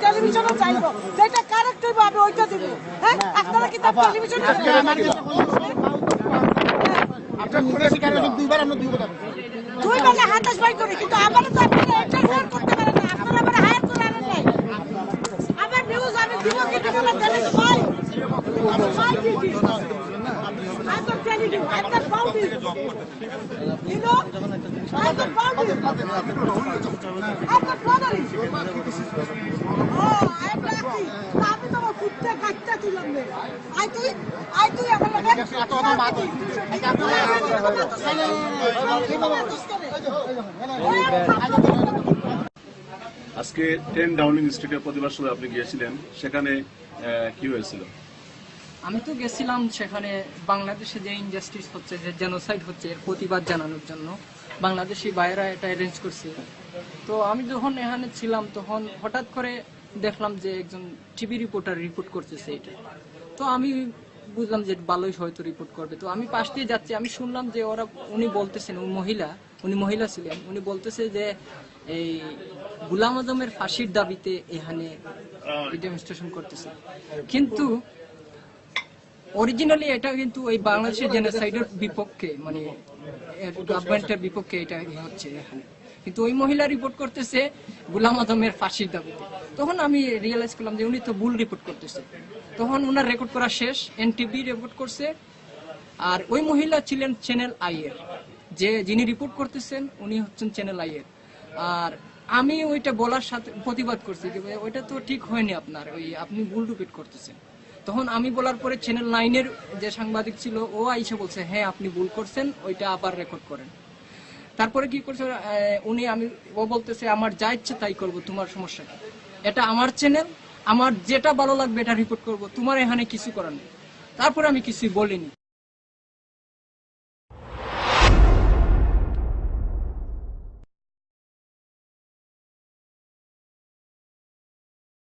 টেলিভিশনে চাইব যেটা কারেক্ট হইব আমি ওইটা দিব হ্যাঁ আপনারা কি তার টেলিভিশনে হয়েছে দুইবার আমরা দুই কথা বলছি। দুই বেলা হাতাশ বাই করি কিন্তু আমারও তো আপনারা এন্টারফেয়ার করতে পারেন না আপনারা আমার হায়ার করে আনেন নাই আমার নিউজ আমি দিব কি দিব না জানি তো ভাই আমি ভাই দিদি I'm not telling you, I'm not bounding. You know? I'm not bounding. I'm not bothering I'm lucky. আমি তোমার কুত্তে কাটতে তুললাম রে। আই তুই, আই তুই আমার লাগে। এত কথা বাদ দিন। এটা আপনারা- আজকে টেন ডাউনিং স্ট্রিটের প্রতিবাদ সভায় আপনি গিয়েছিলেন, সেখানে কি হয়েছিল? আমি তো গেছিলাম সেখানে বাংলাদেশে যে ইনজাস্টিস হচ্ছে, যে জেনোসাইড হচ্ছে, এর প্রতিবাদ জানানোর জন্য। বাংলাদেশি বাইরা এটা অ্যারেঞ্জ করছে। তো আমি যখন এখানে ছিলাম, তখন হঠাৎ করে দেখলাম যে একজন টিভি রিপোর্টার রিপোর্ট করতেছে এটা। তো আমি বুঝলাম যে ভালোই হয়তো রিপোর্ট করবে। তো আমি পাশ দিয়ে যাচ্ছি, আমি শুনলাম যে ওরা, উনি বলতেছেন উনি মহিলা উনি মহিলা ছিলেন, উনি বলতেছে যে এই গুলাম আজমের ফাঁসির দাবিতে এখানে ডেমনস্ট্রেশন করতেছে। কিন্তু অরিজিনালি এটা কিন্তু ওই বাংলাদেশের জেনোসাইডের বিপক্ষে মানে গভর্নমেন্টের বিপক্ষে এটা হচ্ছে এখানে। কিন্তু ওই মহিলা রিপোর্ট করতেছে গুলাম আজমের ফাঁসির দাবিতে। তখন আমি রিয়েলাইজ করলাম যে উনি তো ভুল রিপোর্ট করতেছে। তখন ওনার রেকর্ড করা শেষ এনটিভি রিপোর্ট করছে। আর ওই মহিলা ছিলেন চ্যানেল আই এর। যে যিনি রিপোর্ট করতেছেন, উনি হচ্ছেন চ্যানেল আই এর। আর আমি ওইটা বলার সাথে প্রতিবাদ করছি যে ওইটা তো ঠিক হয়নি আপনার, ওই আপনি ভুল রিপিট করতেছেন। তখন আমি বলার পরে চ্যানেল নাইনের যে সাংবাদিক ছিল, ও আইসে বলছে হ্যাঁ আপনি ভুল করছেন, ওইটা আবার রেকর্ড করেন। তারপরে কি করছে উনি আমি, ও বলতেছে, আমার যা ইচ্ছে তাই করব, তোমার সমস্যা এটা আমার চ্যানেল আমার যেটা ভালো লাগবে এটা রিপোর্ট করব। তোমার এখানে কিছু করার নেই। তারপরে আমি কিছুই বলিনি।